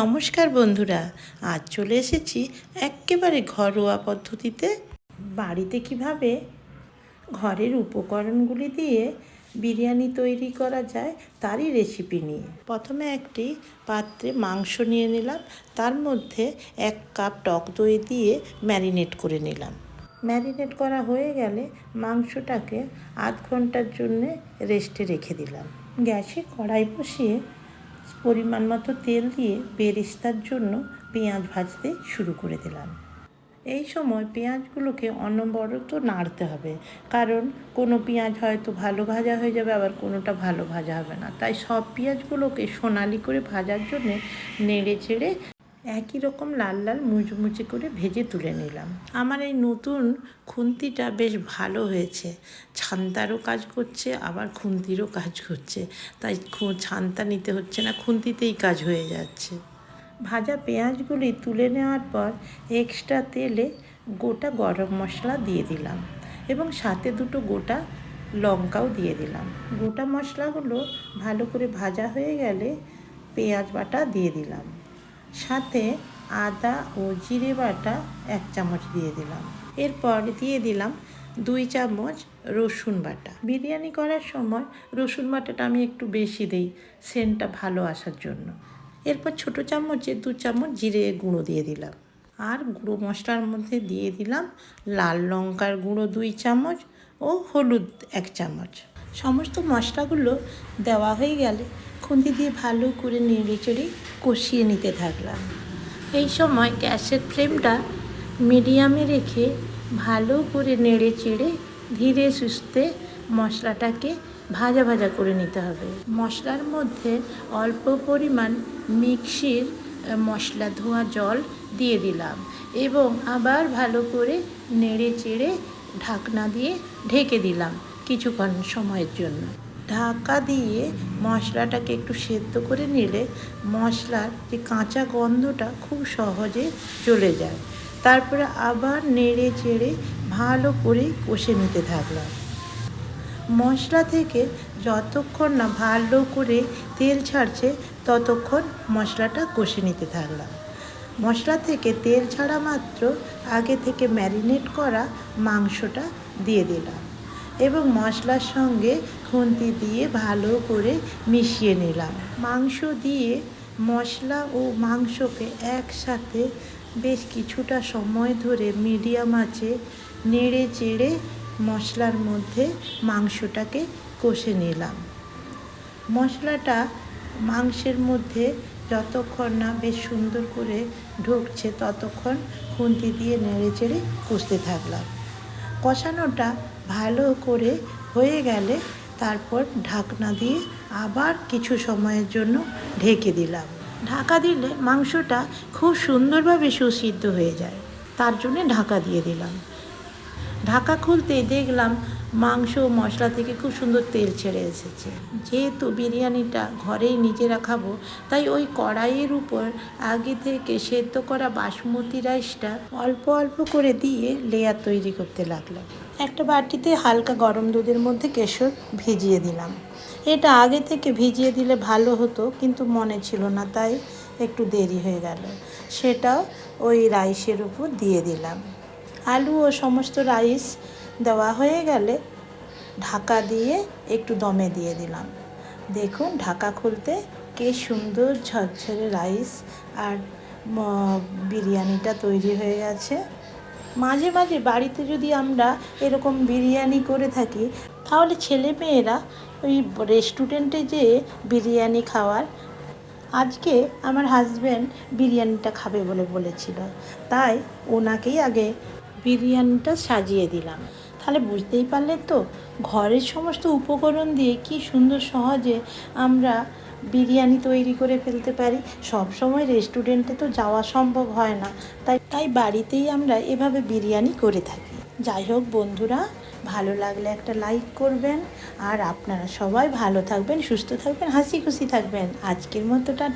নমস্কার বন্ধুরা, আজ চলে এসেছি একেবারে ঘরোয়া পদ্ধতিতে। বাড়িতে কীভাবে ঘরের উপকরণগুলি দিয়ে বিরিয়ানি তৈরি করা যায় তারই রেসিপি নিয়ে। প্রথমে একটি পাত্রে মাংস নিয়ে নিলাম, তার মধ্যে এক কাপ টক দই দিয়ে ম্যারিনেট করে নিলাম। ম্যারিনেট করা হয়ে গেলে মাংসটাকে আধ ঘণ্টার জন্যে রেস্টে রেখে দিলাম। গ্যাসে কড়াই বসিয়ে পরিমাণ মতো তেল দিয়ে বেরেস্তার জন্য পেঁয়াজ ভাজতে শুরু করে দিলাম। এই সময় পেঁয়াজগুলোকে অনবরত নাড়তে হবে, কারণ কোনো পেঁয়াজ হয়তো ভালো ভাজা হয়ে যাবে, আবার কোনোটা ভালো ভাজা হবে না। তাই সব পেঁয়াজগুলোকে সোনালি করে ভাজার জন্যে নেড়ে চেড়ে একই রকম লাল লাল মুচমুচে করে ভেজে তুলে নিলাম। আমার এই নতুন খুন্তিটা বেশ ভালো হয়েছে। ছান্তারও কাজ করছে, আবার খুন্তিরও কাজ করছে। তাই ছান্তা নিতে হচ্ছে না, খুন্তিতেই কাজ হয়ে যাচ্ছে। ভাজা পেঁয়াজগুলি তুলে নেওয়ার পর এক্সট্রা তেলে গোটা গরম মশলা দিয়ে দিলাম এবং সাথে দুটো গোটা লঙ্কাও দিয়ে দিলাম। গোটা মশলাগুলো ভালো করে ভাজা হয়ে গেলে পেঁয়াজ বাটা দিয়ে দিলাম। সাথে আদা ও জিরে বাটা এক চামচ দিয়ে দিলাম। এরপর দিয়ে দিলাম দুই চামচ রসুন বাটা। বিরিয়ানি করার সময় রসুন বাটাটা আমি একটু বেশি দিই সেন্টটা ভালো আসার জন্য। এরপর ছোটো চামচে দু চামচ জিরে গুঁড়ো দিয়ে দিলাম। আর গুঁড়ো মশলার মধ্যে দিয়ে দিলাম লাল লঙ্কার গুঁড়ো দুই চামচ ও হলুদ এক চামচ। সমস্ত মশলাগুলো দেওয়া হয়ে গেলে খুন্তি দিয়ে ভালো করে নেড়ে চেড়ে কষিয়ে নিতে থাকলাম। এই সময় গ্যাসের ফ্লেমটা মিডিয়ামে রেখে ভালো করে নেড়ে চেড়ে ধীরে সুস্থে মশলাটাকে ভাজা ভাজা করে নিতে হবে। মশলার মধ্যে অল্প পরিমাণ মিক্সির মশলা ধোয়া জল দিয়ে দিলাম এবং আবার ভালো করে নেড়ে চেড়ে ঢাকনা দিয়ে ঢেকে দিলাম। কিছুক্ষণ সময়ের জন্য। ঢাকা দিয়ে মশলাটাকে একটু সেদ্ধ করে নিলে মশলার যে কাঁচা গন্ধটা খুব সহজে চলে যায়। তারপরে আবার নেড়ে চেড়ে ভালো করে কষে নিতে থাকলাম। মশলা থেকে যতক্ষণ না ভালো করে তেল ছাড়ছে, ততক্ষণ মশলাটা কষে নিতে থাকলাম। মশলা থেকে তেল ছাড়া মাত্র আগে থেকে ম্যারিনেট করা মাংসটা দিয়ে দিলাম। এবং মশলার সঙ্গে খুন্তি দিয়ে ভালো করে মিশিয়ে নিলাম। মাংস দিয়ে মশলা ও মাংসকে একসাথে বেশ কিছুটা সময় ধরে মিডিয়াম আঁচে নেড়ে চেড়ে মশলার মধ্যে মাংসটাকে কষে নিলাম। মশলাটা মাংসের মধ্যে যতক্ষণ না বেশ সুন্দর করে ঢুকছে, ততক্ষণ খুন্তি দিয়ে নেড়ে চেড়ে কষতে থাকলাম। কষানোটা ভালো করে হয়ে গেলে তারপর ঢাকনা দিয়ে আবার কিছু সময়ের জন্য ঢেকে দিলাম। ঢাকা দিলে মাংসটা খুব সুন্দরভাবে সুসিদ্ধ হয়ে যায়। তার জন্যে ঢাকা দিয়ে দিলাম। ঢাকা খুলতে দেখলাম মাংস মশলা থেকে খুব সুন্দর তেল ছেড়ে এসেছে। যেহেতু বিরিয়ানিটা ঘরেই নিজেরা খাব, তাই ওই কড়াইয়ের উপর আগে থেকে সেদ্ধ করা বাসমতি রাইসটা অল্প অল্প করে দিয়ে লেয়ার তৈরি করতে লাগলাম। একটা বাটিতে হালকা গরম দুধের মধ্যে কেশর ভিজিয়ে দিলাম। এটা আগে থেকে ভিজিয়ে দিলে ভালো হতো, কিন্তু মনে ছিল না, তাই একটু দেরি হয়ে গেল। সেটাও ওই রাইসের উপর দিয়ে দিলাম। আলু ও সমস্ত রাইস দেওয়া হয়ে গেলে ঢাকা দিয়ে একটু দমে দিয়ে দিলাম। দেখুন, ঢাকা খুলতে কে সুন্দর ঝরঝরে রাইস আর বিরিয়ানিটা তৈরি হয়ে গেছে। মাঝে মাঝে বাড়িতে যদি আমরা এরকম বিরিয়ানি করে থাকি, তাহলে ছেলে মেয়েরা ওই রেস্টুরেন্টে যেয়ে বিরিয়ানি খাওয়ার। আজকে আমার হাজব্যান্ড বিরিয়ানিটা খাবে বলে বলেছিল। তাই ওনাকেই আগে বিরিয়ানিটা সাজিয়ে দিলাম। তাহলে বুঝতেই পারলে তো, ঘরের সমস্ত উপকরণ দিয়ে কি সুন্দর সহজে আমরা বিরিয়ানি তৈরি করে ফেলতে পারি। সব সময় রেস্টুরেন্টে তো যাওয়া সম্ভব হয় না। তাই তাই বাড়িতেই আমরা এভাবে বিরিয়ানি করে থাকি। যাই হোক বন্ধুরা, ভালো লাগলে একটা লাইক করবেন। আর আপনারা সবাই ভালো থাকবেন, সুস্থ থাকবেন, হাসি খুশি থাকবেন। আজকের মতো টা